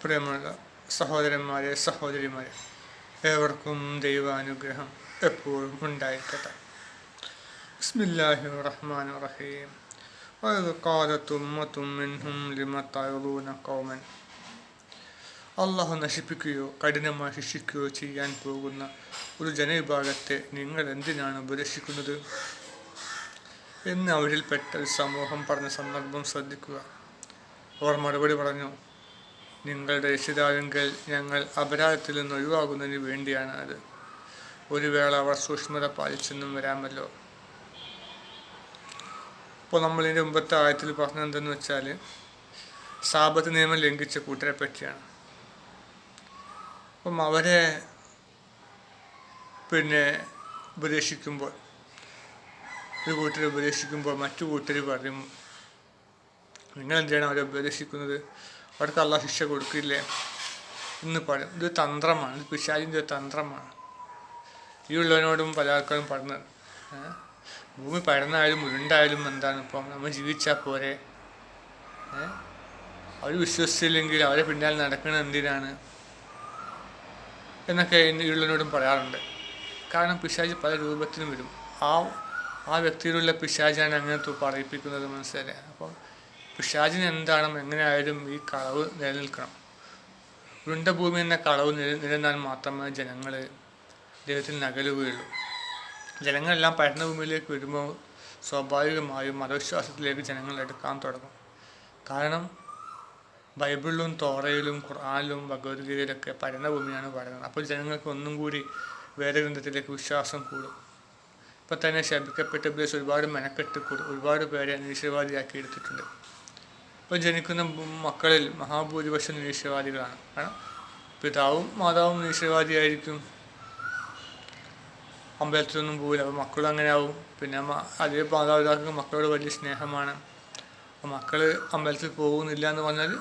പ്രിയമുള്ള സഹോദരന്മാരെ സഹോദരിമാരെ ഏവർക്കും ദൈവാനുഗ്രഹം എപ്പോഴും ഉണ്ടായിരിക്കട്ടെ ബിസ്മില്ലാഹി റഹ്മാൻ റഹീം وإذ قالت أمة منهم لم تعظون قوما അള്ളാഹു നശിപ്പിക്കുകയോ കഠിനമായി ശിക്ഷിക്കുകയോ ചെയ്യാൻ പോകുന്ന ഒരു ജനവിഭാഗത്തെ നിങ്ങൾ എന്തിനാണ് ഉപദേശിക്കുന്നത് എന്ന് അവരിൽപ്പെട്ട ഒരു സമൂഹം പറഞ്ഞ സന്ദർഭം ശ്രദ്ധിക്കുക അവർ മറുപടി പറഞ്ഞു നിങ്ങളുടെ രക്ഷിതാവിങ്കിൽ ഞങ്ങൾ അപരാധത്തിൽ നിന്ന് ഒഴിവാകുന്നതിന് വേണ്ടിയാണ് അത്. ഒരു വേള അവർ സൂക്ഷ്മത പാലിച്ചെന്നും വരാമല്ലോ. ഇപ്പോൾ നമ്മളിതിന്റെ മുമ്പത്തെ ആയത്തിൽ പറഞ്ഞത് എന്തെന്ന് വെച്ചാൽ സാപത്ത് നിയമം ലംഘിച്ച കൂട്ടരെ പറ്റിയാണ്. അപ്പം അവരെ പിന്നെ ഉപദേശിക്കുമ്പോൾ ഒരു കൂട്ടർ ഉപദേശിക്കുമ്പോൾ മറ്റു കൂട്ടർ പറയും നിങ്ങൾ എന്തിനാണ് അവരെ ഉപദേശിക്കുന്നത്? അവർക്ക് അള്ള ശിക്ഷ കൊടുക്കില്ലേ? എന്ന് പറയും. ഇത് തന്ത്രമാണ്. ഇത് പിശാചിന്റെ ഒരു തന്ത്രമാണ്. ഈ ഉള്ളവനോടും പല ആൾക്കാരും പറഞ്ഞത് ഭൂമി പരന്നായാലും ഉരുണ്ടായാലും എന്താണ് ഇപ്പം? നമ്മൾ ജീവിച്ചാൽ പോരെ? അവർ വിശ്വസിച്ചില്ലെങ്കിൽ അവരെ പിന്നാലെ നടക്കുന്നത് എന്തിനാണ്? എന്നൊക്കെ ഉള്ളവനോടും പറയാറുണ്ട്. കാരണം പിശാജ് പല രൂപത്തിലും വരും. ആ ആ വ്യക്തിയിലുള്ള പിശാജാണ് അങ്ങനെ പറയിപ്പിക്കുന്നത് മനസ്സിലായി അപ്പം പിശാചിന് എന്താണ് എങ്ങനെയായാലും ഈ കളവ് നിലനിൽക്കണം. ഉരുണ്ട ഭൂമി എന്ന കളവ് നില നിലനിന്നാൽ മാത്രമേ ജനങ്ങൾ ദൈവത്തിൽ നകലുകയുള്ളൂ. ജനങ്ങളെല്ലാം പഠനഭൂമിയിലേക്ക് ഭൂമിയിലേക്ക് വരുമ്പോൾ സ്വാഭാവികമായും മതവിശ്വാസത്തിലേക്ക് ജനങ്ങൾ എടുക്കാൻ തുടങ്ങും. കാരണം ബൈബിളിലും തോറയിലും ഖുർആാനിലും ഭഗവത്ഗീതയിലൊക്കെ പഠനഭൂമിയാണ് പഠനം പറയുന്നത് അപ്പോൾ ജനങ്ങൾക്ക് ഒന്നും കൂടി വേറെ ഗ്രന്ഥത്തിലേക്ക് വിശ്വാസം കൂടും. ഇപ്പം തന്നെ ശപിക്കപ്പെട്ട ഉപദേശം ഒരുപാട് മെനക്കെട്ട് കൂടും. ഒരുപാട് പേരെ നിരീശ്വരവാദിയാക്കി എടുത്തിട്ടുണ്ട്. ഇപ്പം ജനിക്കുന്ന മക്കളിൽ മഹാഭൂരിപക്ഷം നിരീശ്വരവാദികളാണ് കാരണം പിതാവും മാതാവും നിരീശ്വരവാദിയായിരിക്കും അമ്പലത്തിലൊന്നും പോവില്ല. അപ്പോൾ മക്കളും അങ്ങനെ ആവും പിന്നെ അതേ മാതാപിതാക്കൾക്ക് മക്കളോട് വലിയ സ്നേഹമാണ്. അപ്പോൾ മക്കൾ അമ്പലത്തിൽ പോകുന്നില്ല എന്ന് പറഞ്ഞാൽ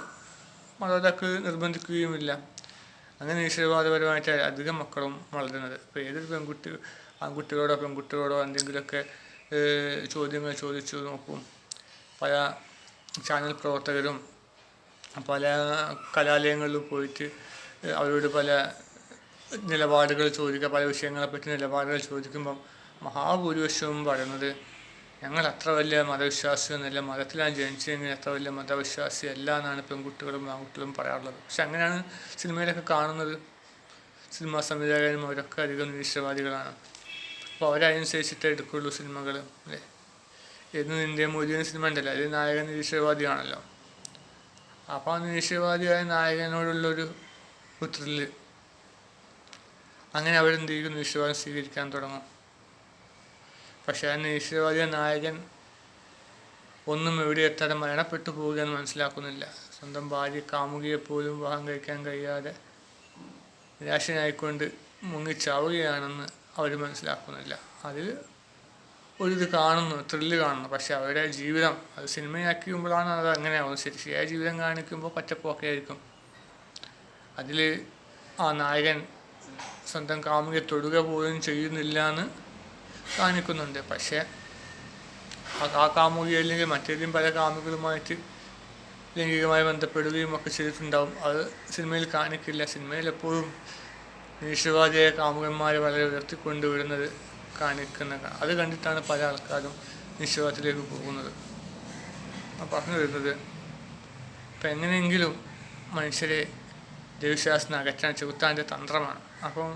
മാതാപിതാക്കൾ നിർബന്ധിക്കുകയുമില്ല. അങ്ങനെ നിരീശ്വരവാദപരമായിട്ട് അധികം മക്കളും വളരുന്നത്. ഇപ്പോൾ ഏതൊരു പെൺകുട്ടി ആൺകുട്ടികളോടോ പെൺകുട്ടികളോടോ എന്തെങ്കിലുമൊക്കെ ചോദ്യങ്ങൾ ചോദിച്ചു നോക്കും. പല ചാനൽ പ്രവർത്തകരും പല കലാലയങ്ങളിലും പോയിട്ട് അവരോട് പല നിലപാടുകൾ ചോദിക്കുക പല വിഷയങ്ങളെപ്പറ്റി നിലപാടുകൾ ചോദിക്കുമ്പം മഹാഭൂരിപക്ഷവും പറയുന്നത് ഞങ്ങൾ അത്ര വലിയ മതവിശ്വാസിയൊന്നുമില്ല മതത്തിലാണ് ജനിച്ചെങ്കിൽ അത്ര വലിയ മതവിശ്വാസി അല്ല എന്നാണ് പെൺകുട്ടികളും ആൺകുട്ടികളും പറയാറുള്ളത്. പക്ഷെ അങ്ങനെയാണ് സിനിമയിലൊക്കെ കാണുന്നത്. സിനിമാ സംവിധായകരും അവരൊക്കെ അധികം നിരീശ്വരവാദികളാണ്. അപ്പോൾ അവരനുസരിച്ചിട്ടേ എടുക്കുള്ളൂ സിനിമകൾ അല്ലേ? എന്ന് ഇന്ത്യ മുഴുവൻ സിനിമ ഉണ്ടല്ലോ അതിൽ നായകൻ നിരീശ്വരവാദിയാണല്ലോ. അപ്പോൾ ആ നിരീശ്വരവാദിയായ നായകനോടുള്ളൊരു ത്രില്ല് അങ്ങനെ അവരെന്ത് ചെയ്യും? നിരീശ്വരവാദം സ്വീകരിക്കാൻ തുടങ്ങും. പക്ഷേ ആ നിരീശ്വരവാദിയ നായകൻ ഒന്നും എവിടെ എത്താതെ മരണപ്പെട്ടു പോവുകയെന്ന് മനസ്സിലാക്കുന്നില്ല. സ്വന്തം ഭാര്യ കാമുകിയെ പോലും വിവാഹം കഴിക്കാൻ കഴിയാതെ നിരാശനായിക്കൊണ്ട് മുങ്ങിച്ചാവുകയാണെന്ന് അവർ മനസ്സിലാക്കുന്നില്ല. അതിൽ ഒരിത് കാണുന്നു ത്രില്ല് കാണുന്നു. പക്ഷെ അവരുടെ ജീവിതം അത് സിനിമയാക്കുമ്പോഴാണ് അത് അങ്ങനെയാവുന്നത് ശരി ശരിയായ ജീവിതം കാണിക്കുമ്പോൾ പച്ചപ്പൊക്കെ ആയിരിക്കും. അതിൽ ആ നായകൻ സ്വന്തം കാമുകിയെ തൊടുക പോലും ചെയ്യുന്നില്ല എന്ന് കാണിക്കുന്നുണ്ട്. പക്ഷേ ആ കാമുകി അല്ലെങ്കിൽ മറ്റേതും പല കാമുകളുമായിട്ട് ലൈംഗികമായി ബന്ധപ്പെടുകയും ഒക്കെ ചെയ്തിട്ടുണ്ടാവും. അത് സിനിമയിൽ കാണിക്കില്ല. സിനിമയിൽ എപ്പോഴും നിരീശ്വരവാദിയായ കാമുകന്മാരെ വളരെ ഉയർത്തിക്കൊണ്ടുവരുന്നത് കാണിക്കുന്ന അത് കണ്ടിട്ടാണ് പല ആൾക്കാരും നിശ്വാസത്തിലേക്ക് പോകുന്നത്. പറഞ്ഞു വരുന്നത് ഇപ്പം എങ്ങനെയെങ്കിലും മനുഷ്യരെ ദേവിശ്വാസം അകറ്റാൻ ചെകുത്താന്റെ തന്ത്രമാണ്. അപ്പം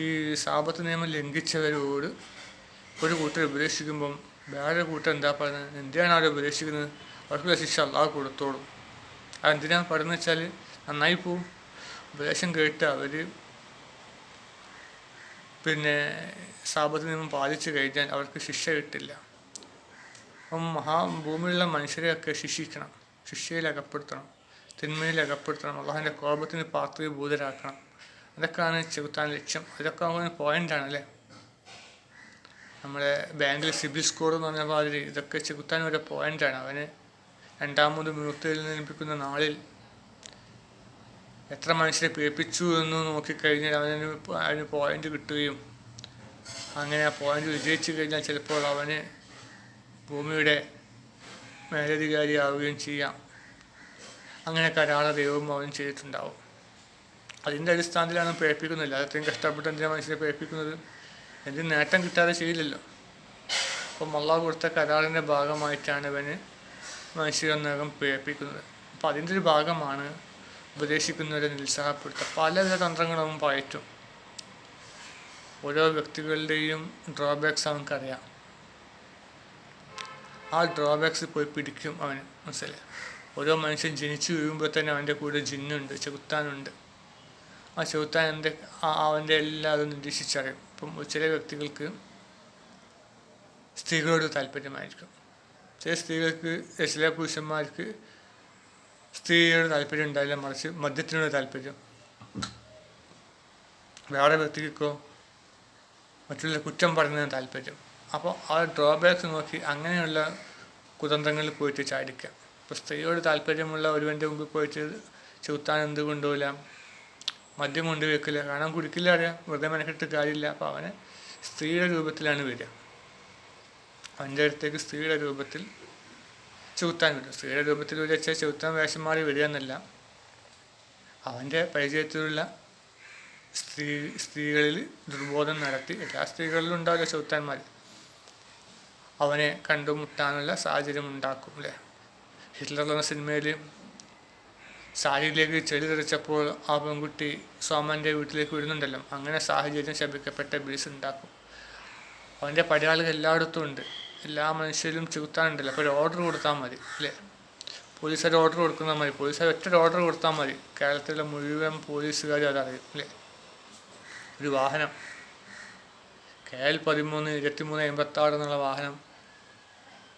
ഈ സാപത്ത് നിയമം ലംഘിച്ചവരോട് ഒരു കൂട്ടർ ഉപദേശിക്കുമ്പം വേറെ കൂട്ടർ എന്താ പറയുന്നത്? എന്തിനാണ് അവരെ ഉപദേശിക്കുന്നത്? അവർക്കുള്ള ശിക്ഷ അള്ളാഹ് കൊടുത്തോളും. അതെന്തിനാണ് പറയുന്നത് വെച്ചാൽ നന്നായി പോവും. ഉപദേശം കേട്ട് അവർ പിന്നെ സാബത്ത് നിയമം പാലിച്ചു കഴിഞ്ഞാൽ അവർക്ക് ശിക്ഷ കിട്ടില്ല. അപ്പം മഹാഭൂമിയിലുള്ള മനുഷ്യരെയൊക്കെ ശിക്ഷിക്കണം. ശിക്ഷയിൽ അകപ്പെടുത്തണം. തിന്മയിൽ അകപ്പെടുത്തണം. അള്ളാഹിന്റെ കോപത്തിന് പാത്രീഭൂതരാക്കണം അതൊക്കെയാണ് ചെകുത്താൻ ലക്ഷ്യം. അതൊക്കെ അവന് പോയിന്റാണ് അല്ലേ നമ്മുടെ ബാങ്കിൽ സിബിൽ സ്കോർ എന്ന് പറഞ്ഞ മാതിരി ഇതൊക്കെ ചെകുത്താൻ ഒരു പോയിന്റാണ് അവന് രണ്ടാമത് വിമുക്തിയിൽ ലഭിക്കുന്ന നാളിൽ എത്ര മനുഷ്യരെ പേപ്പിച്ചു എന്ന് നോക്കിക്കഴിഞ്ഞാൽ അവന് അതിന് പോയിന്റ് കിട്ടുകയും അങ്ങനെ ആ പോയിന്റ് വിജയിച്ചു കഴിഞ്ഞാൽ ചിലപ്പോൾ അവന് ഭൂമിയുടെ മേലധികാരിയാവുകയും ചെയ്യാം. അങ്ങനെ കരാള ദൈവവും അവൻ ചെയ്തിട്ടുണ്ടാവും. അതിന്റെ അടിസ്ഥാനത്തിലാണ് പേപ്പിക്കുന്നില്ല അത്രയും കഷ്ടപ്പെട്ട് എന്തിനാണ് മനുഷ്യരെ പേപ്പിക്കുന്നത് എന്തിനും നേട്ടം കിട്ടാതെ ചെയ്യില്ലല്ലോ. അപ്പം അള്ളാഹ് കൊടുത്ത കരാറിന്റെ ഭാഗമായിട്ടാണ് ഇവന് മനുഷ്യരൊന്നകം പേപ്പിക്കുന്നത് അപ്പം അതിന്റെ ഒരു ഭാഗമാണ് ഉപദേശിക്കുന്നവരെ നിരുത്സാഹപ്പെടുത്തുക. പലവിധ തന്ത്രങ്ങളും പായറ്റും. ഓരോ വ്യക്തികളുടെയും ഡ്രോബാക്സ് അവനക്കറിയാം. ആ ഡ്രോബാക്സ് പോയി പിടിക്കും അവന്. മനസ്സിലായി? ഓരോ മനുഷ്യൻ ജനിച്ചു വീഴുമ്പോൾ തന്നെ അവന്റെ കൂടെ ജിന്നുണ്ട് ചെകുത്താനുണ്ട്. ആ ചെകുത്താൻ എന്റെ അവന്റെ എല്ലാതും നിരീക്ഷിച്ചറിയും. ഇപ്പം ചില വ്യക്തികൾക്ക് സ്ത്രീകളോട് താല്പര്യമായിരിക്കും. ചില സ്ത്രീകൾക്ക് ചില പുരുഷന്മാർക്ക് സ്ത്രീയോട് താല്പര്യം ഉണ്ടായില്ല മറിച്ച് മദ്യത്തിനോട് താല്പര്യം. വേറെ വ്യക്തിക്കോ മറ്റുള്ള കുറ്റം പറയുന്നതിന് താല്പര്യം. അപ്പോൾ ആ ഡ്രോബാക്സ് നോക്കി അങ്ങനെയുള്ള കുതന്ത്രങ്ങളിൽ പോയിട്ട് ചാടിക്കാം. ഇപ്പോൾ സ്ത്രീയോട് താല്പര്യമുള്ള ഒരുവന്റെ മുമ്പിൽ പോയിട്ട് ചുത്താൻ എന്ത് കൊണ്ടുപോകില്ല മദ്യം കൊണ്ടുവെക്കില്ല കാരണം കുടിക്കില്ല അറിയാം. വെറുതെ മെനക്കെട്ട് കാര്യമില്ല. അപ്പോൾ അവനെ സ്ത്രീയുടെ രൂപത്തിലാണ് വരിക. അവന്റെ അടുത്തേക്ക് സ്ത്രീയുടെ രൂപത്തിൽ ചുത്താൻ വരും സ്ത്രീയുടെ രൂപത്തിൽ വെച്ചാൽ ചുത്താൻ വേഷം മാറി വരിക എന്നല്ല. അവന്റെ പരിചയത്തിലുള്ള സ്ത്രീ സ്ത്രീകളിൽ ദുർബോധം നടത്തി എല്ലാ സ്ത്രീകളിലും ഉണ്ടാവില്ല ചുത്താന്മാർ അവനെ കണ്ടുമുട്ടാനുള്ള സാഹചര്യം ഉണ്ടാക്കും അല്ലേ? ഹിറ്റ്ലർ എന്ന സിനിമയിൽ സാരിയിലേക്ക് ചെളി തെറിച്ചപ്പോൾ ആ പെൺകുട്ടി സോമന്റെ വീട്ടിലേക്ക് വിടുന്നുണ്ടല്ലോ അങ്ങനെ സാഹചര്യം ശപിക്കപ്പെട്ട ബീസ് ഉണ്ടാക്കും. അവന്റെ പടയാളികൾ എല്ലായിടത്തും ഉണ്ട്. എല്ലാ മനുഷ്യരും ചുരുത്താനുണ്ടല്ലോ അപ്പോൾ ഒരു ഓർഡർ കൊടുത്താൽ മതി അല്ലേ? പോലീസുകാർ ഓർഡർ കൊടുക്കുന്ന മതി. പോലീസുകാർ ഒറ്റ ഓർഡർ കൊടുത്താൽ മതി. കേരളത്തിലെ മുഴുവൻ പോലീസുകാരും അതറിയും അല്ലേ? ഒരു വാഹനം. കെ എൽ പതിമൂന്ന് ഇരുപത്തിമൂന്ന് എൺപത്താറ് എന്നുള്ള വാഹനം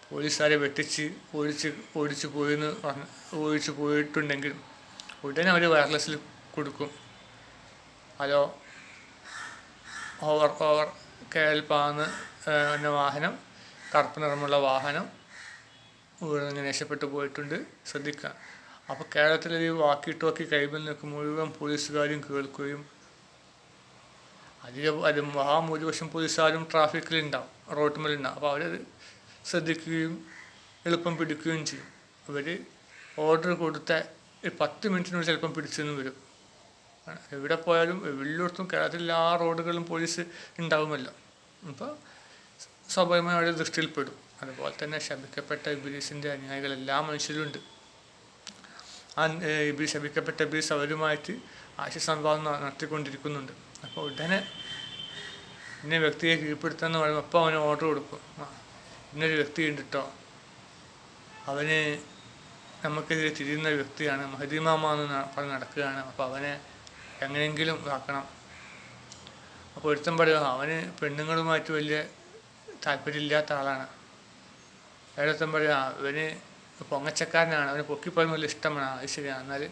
പോലീസുകാരെ വെട്ടിച്ച് ഓടിച്ച് ഓടിച്ച് പോയെന്ന് പറഞ്ഞ് ഓടിച്ച് പോയിട്ടുണ്ടെങ്കിൽ ഉടനെ അവർ വയർലെസ്സിൽ കൊടുക്കും. Hello over over K L പാന്ന് എന്ന വാഹനം കറുപ്പ് നിറമുള്ള വാഹനം ഇവിടെ രക്ഷപ്പെട്ടു പോയിട്ടുണ്ട്. ശ്രദ്ധിക്കുക. അപ്പോൾ കേരളത്തിലെ ഈ വാക്കി ടോക്കി കൈബിൽ നിൽക്കും മുഴുവൻ പോലീസുകാരും കേൾക്കുകയും അധിക അത് മഹാഭൂരിപക്ഷം പോലീസുകാരും ട്രാഫിക്കിലുണ്ടാവും റോട്ടുമേലുണ്ടാവും അപ്പോൾ അവരത് ശ്രദ്ധിക്കുകയും എളുപ്പം പിടിക്കുകയും ചെയ്യും. അവർ ഓർഡർ കൊടുത്ത പത്ത് മിനിറ്റിനുള്ളിൽ ചിലപ്പം പിടിച്ചെന്ന് വരും. എവിടെ പോയാലും എല്ലായിടത്തും കേരളത്തിൽ എല്ലാ റോഡുകളിലും പോലീസ് ഉണ്ടാവുമല്ലോ. അപ്പോൾ സ്വാഭാവികമായി അവരുടെ ദൃഷ്ടിയിൽപ്പെടും അതുപോലെ തന്നെ ശബിക്കപ്പെട്ട ഇബിലീസിന്റെ അനുയായികൾ എല്ലാ മനുഷ്യരുണ്ട് ആ ഇബി ശപിക്കപ്പെട്ട ഇബിലീസ് അവരുമായിട്ട് ആശയ സംഭാവന നടത്തിക്കൊണ്ടിരിക്കുന്നുണ്ട്. അപ്പോൾ ഉടനെ ഇന്ന വ്യക്തിയെ കീഴ്പ്പെടുത്താന്ന് പറയുമ്പോൾ അപ്പോൾ അവന് ഓർഡർ കൊടുക്കും. ഇന്നൊരു വ്യക്തി ഉണ്ട് കേട്ടോ അവന് നമുക്കെതിരെ തിരിയുന്ന വ്യക്തിയാണ്. മഹദിമാമ എന്ന് പറഞ്ഞ് നടക്കുകയാണ്. അപ്പോൾ അവനെ എങ്ങനെയെങ്കിലും ആക്കണം. അപ്പോൾ ഒരുത്തം പറയുക അവന് പെണ്ണുങ്ങളുമായിട്ട് വലിയ താല്പര്യമില്ലാത്ത ആളാണ്. വേറൊരുത്തൻ ആ അവന് പൊങ്ങച്ചക്കാരനാണ്. അവന് പൊക്കിപ്പോയ വലിയ ഇഷ്ടമാണ്. അത് ശരിയാണ് എന്നാൽ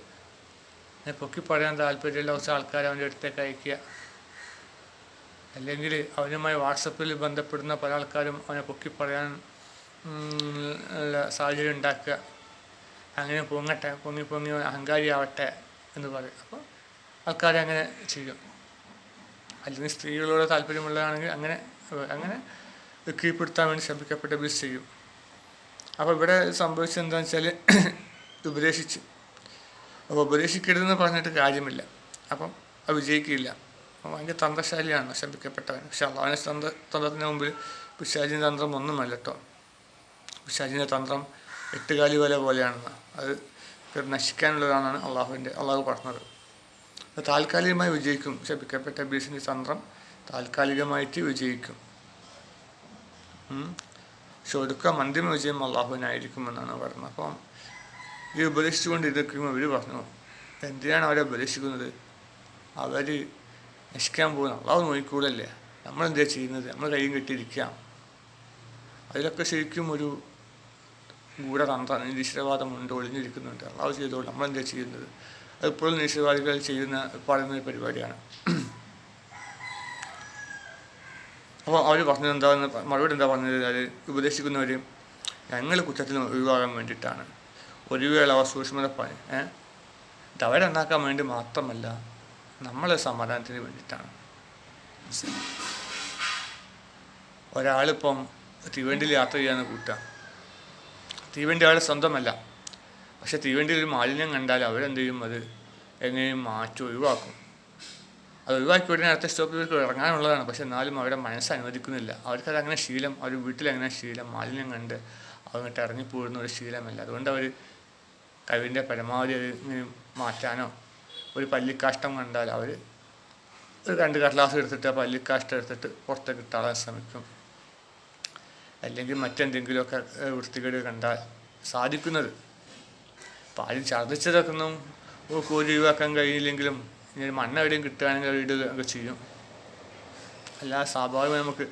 അവന് പൊക്കി പറയാൻ താല്പര്യമുള്ള കുറച്ച് ആൾക്കാർ അവന്റെ അടുത്തേക്ക് അയക്കുക അല്ലെങ്കിൽ അവനുമായി വാട്സപ്പിൽ ബന്ധപ്പെടുന്ന പല ആൾക്കാരും അവനെ പൊക്കി പറയാൻ ഉള്ള സാഹചര്യം ഉണ്ടാക്കുക. അങ്ങനെ പൊങ്ങട്ടെ പൊങ്ങി പൊങ്ങി അഹങ്കാരി ആവട്ടെ എന്ന് പറയും. അപ്പോൾ ആൾക്കാരെ അങ്ങനെ ചെയ്യും. അല്ലെങ്കിൽ സ്ത്രീകളോട് താല്പര്യമുള്ളതാണെങ്കിൽ അങ്ങനെ അങ്ങനെ കീഴ്പ്പെടുത്താൻ വേണ്ടി ശ്രമിക്കപ്പെട്ട ബിസ് ചെയ്യും അപ്പോൾ ഇവിടെ സംഭവിച്ചത് എന്താണെന്ന് വെച്ചാൽ ഉപദേശിച്ചു. അപ്പോൾ ഉപദേശിക്കരുതെന്ന് പറഞ്ഞിട്ട് കാര്യമില്ല. അപ്പം അത് വിജയിക്കില്ല. ഭയങ്കര തന്ത്രശാലിയാണ് ശപിക്കപ്പെട്ടവൻ പക്ഷെ അള്ളാഹിനെ തന്ത്ര തന്ത്രത്തിന് മുമ്പിൽ പിശാചിന്റെ തന്ത്രം ഒന്നുമല്ല കേട്ടോ പിശാചിന്റെ തന്ത്രം എട്ടുകാലി വല പോലെയാണെന്ന്. അത് നശിക്കാനുള്ളതാണെന്നാണ് അള്ളാഹുവിന്റെ അള്ളാഹു പറഞ്ഞത്. താൽക്കാലികമായി വിജയിക്കും. ശപിക്കപ്പെട്ട ബീസിന്റെ തന്ത്രം താൽക്കാലികമായിട്ട് വിജയിക്കും. പക്ഷെ ഒടുക്കം അന്തിമ വിജയം അള്ളാഹുവിനായിരിക്കുമെന്നാണ് പറയുന്നത്. അപ്പം ഈ ഉപദേശിച്ചുകൊണ്ട് ഇരിക്കുമ്പോൾ ഇവർ പറഞ്ഞു. എന്തിനാണ് അവരെ ഉപദേശിക്കുന്നത്? അവർ നശിക്കാൻ പോകുന്നത് അള്ളാഹു നോക്കിക്കൂടല്ലേ? നമ്മളെന്താ ചെയ്യുന്നത്? നമ്മൾ കയ്യും കെട്ടിയിരിക്കാം. അതിലൊക്കെ ശരിക്കും ഒരു ഗൂഢതന്ത്ര നിരീശ്വരവാദമുണ്ട് ഒളിഞ്ഞിരിക്കുന്നുണ്ട്. അള്ളാഹു ചെയ്തോളൂ നമ്മളെന്താ ചെയ്യുന്നത്? അതിപ്പോഴും നിരീശ്വരവാദികൾ ചെയ്യുന്ന പറയുന്ന പരിപാടിയാണ്. അപ്പോൾ അവർ പറഞ്ഞത് എന്താണെന്ന് മറുപടി എന്താ പറഞ്ഞത്? അത് ഉപദേശിക്കുന്നവർ ഞങ്ങൾ കുറ്റത്തിൽ ഒഴിവാകാൻ വേണ്ടിയിട്ടാണ്. ഒരു വേള അവർ സൂക്ഷ്മത അവരുണ്ടാക്കാൻ വേണ്ടി മാത്രമല്ല നമ്മളെ സമാധാനത്തിന് വേണ്ടിയിട്ടാണ്. ഒരാളിപ്പം തീവണ്ടിയിൽ യാത്ര ചെയ്യാന്ന് കൂട്ടുക തീവണ്ടി അവരുടെ സ്വന്തമല്ല. പക്ഷെ തീവണ്ടിയിൽ ഒരു മാലിന്യം കണ്ടാൽ അവരെന്ത് ചെയ്യും? അത് എങ്ങനെയും മാറ്റി ഒഴിവാക്കും. അത് ഒഴിവാക്കി ഉടനെ അടുത്ത സ്റ്റോപ്പിൽ ഇവർക്ക് ഇറങ്ങാനുള്ളതാണ്. പക്ഷെ എന്നാലും അവരുടെ മനസ്സ് അനുവദിക്കുന്നില്ല. അവർക്കത് അങ്ങനെ ശീലം അവർ വീട്ടിലങ്ങനെ ശീലം മാലിന്യം കണ്ട് അങ്ങോട്ട് ഇറങ്ങിപ്പോരുന്ന ഒരു ശീലമല്ല. അതുകൊണ്ട് അവർ കഴിവിന്റെ പരമാവധി അത് ഇങ്ങനെ മാറ്റാനോ ഒരു പല്ലിക്കാഷ്ടം കണ്ടാൽ അവർ ഒരു രണ്ട് കടലാസ് എടുത്തിട്ട് ആ പല്ലിക്കാഷ്ടം എടുത്തിട്ട് പുറത്തേക്ക് ഇട്ടാളാൻ ശ്രമിക്കും. അല്ലെങ്കിൽ മറ്റെന്തെങ്കിലുമൊക്കെ വൃത്തികേട് കണ്ടാൽ സാധിക്കുന്നത്. അപ്പം ഛർദ്ദിച്ചതൊക്കെ ഒന്നും ഒഴിവാക്കാൻ കഴിയില്ലെങ്കിലും ഇനി ഒരു മണ്ണ് എവിടെയും കിട്ടുകയാണെങ്കിൽ അവർ ഇടുക ഒക്കെ ചെയ്യും. അല്ലാതെ സ്വാഭാവികമായി നമുക്ക്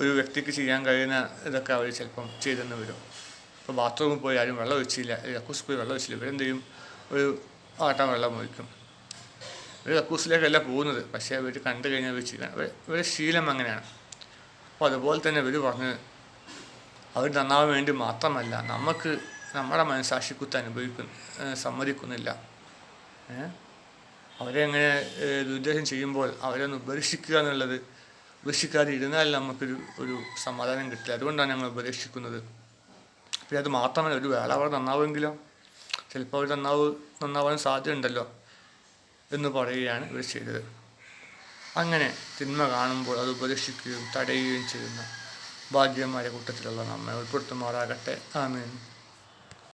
ഒരു വ്യക്തിക്ക് ചെയ്യാൻ കഴിയുന്ന ഇതൊക്കെ അവർ ചിലപ്പം ചെയ്തെന്ന് വരും. ഇപ്പോൾ ബാത്റൂമിൽ പോയി ആരും വെള്ളം ഒഴിച്ചില്ല കക്കൂസ് പോയി വെള്ളം ഒഴിച്ചില്ല ഇവരെന്ത് ചെയ്യും ഒരു ആട്ടം വെള്ളം ഒഴിക്കും. ഒരു കക്കൂസിലേക്കല്ല പോകുന്നത് പക്ഷേ ഇവർ കണ്ടു കഴിഞ്ഞാൽ ഇവർ ചെയ്യാൻ അവർ ഇവരുടെ ശീലം അങ്ങനെയാണ്. അപ്പോൾ അതുപോലെ തന്നെ ഇവർ പറഞ്ഞ് അവർ നന്നാവാൻ വേണ്ടി മാത്രമല്ല നമുക്ക് നമ്മുടെ മനസാക്ഷിക്കുത്ത് അനുഭവിക്കുന്നു സമ്മതിക്കുന്നില്ല. ഏ? അവരെ അങ്ങനെ ദുരുദ്ദേശം ചെയ്യുമ്പോൾ അവരെ ഒന്ന് ഉപേക്ഷിക്കുക എന്നുള്ളത് ഉപേക്ഷിക്കാതെ ഇരുന്നാൽ നമുക്കൊരു ഒരു സമാധാനം കിട്ടില്ല. അതുകൊണ്ടാണ് ഞങ്ങൾ ഉപേക്ഷിക്കുന്നത്. പിന്നെ അത് മാത്രമല്ല ഒരു വേള അവർ നന്നാവുമെങ്കിലോ ചിലപ്പോൾ അവർ നന്നാവ് നന്നാവാൻ സാധ്യതയുണ്ടല്ലോ എന്ന് പറയുകയാണ് ഇവർ ചെയ്തത്. അങ്ങനെ തിന്മ കാണുമ്പോൾ അത് ഉപദേശിക്കുകയും തടയുകയും ചെയ്യുന്ന ഭാഗ്യന്മാരെ കൂട്ടത്തിലുള്ള നമ്മെ ഉൾപ്പെടുത്തുമാറാകട്ടെ. ആമേൻ.